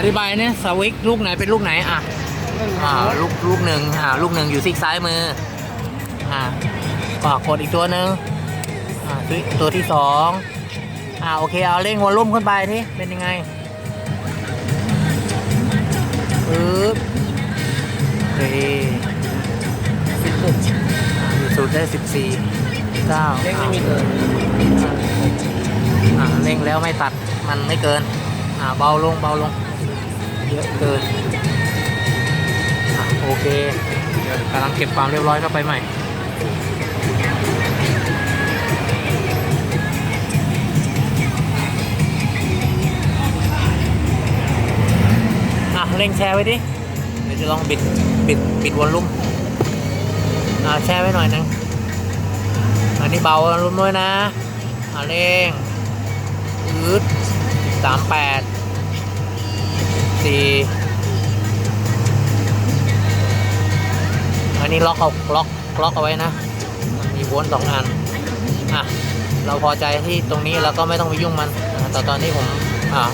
อธิบายเนี่ยสวิกลูกไหนเป็นลูกไหนอะอ่าลูกลูกหนึ่งอ่าลูกหนึ่งอยู่ซีกซ้ายมืออ่าก็กดอีกตัวหนึ่งอ่าตัวตัวที่สองอ่าโอเคเอาเร่งวอลลุ่มขึ้นไปที่เป็นยังไงปึ๊บโอเคสิบหกอ่าอยู่สุดได้สิบสี่เก้าเร่งไม่มีเกินอ่าเร่งแล้วไม่ตัดมันไม่เกินอ่าเบาลงเบาลง เยอะเกินอะโอเคเดี๋ยวกำลังเก็บความเรียบร้อยเข้าไปใหม่อะเร่งแชร์ไว้ดิเดี๋ยวจะลองบิดบิดบิดวอลลุ่มอ่าแชร์ไว้หน่อยนึงอันนี้เบาวอลลุ่มด้วยนะอ่าเร่งอืดสามแปด สี่อันนี้ล็อกเอาล็อกล็อกเอาไว้นะมีวนสองอันอะเราพอใจที่ตรงนี้เราก็ไม่ต้องไปยุ่งมันแต่ตอนนี้ผมอะ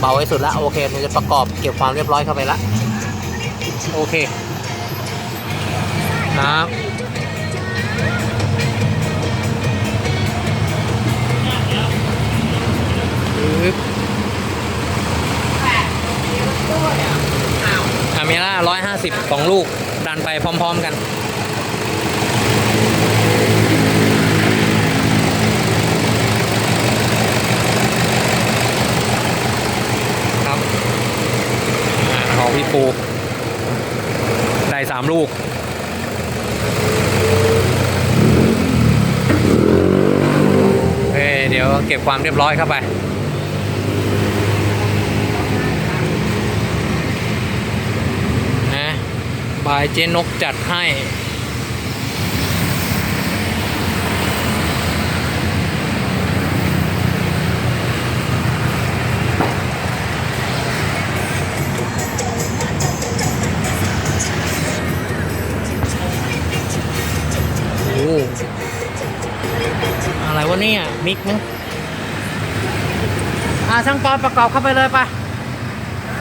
เบาไว้สุดแล้วโอเคผมจะประกอบเก็บความเรียบร้อยเข้าไปละโอเค 150งลูก ดันไปพร้อม ๆ กัน ครับของพี่ปูได้สามลูกเดี๋ยวเก็บความเรียบร้อยเข้าไป บายเจนกจัดให้โอ้อะไรวะเนี่ย มิกมั้งอ่าช่างปอนประกอบเข้าไปเลยไปะ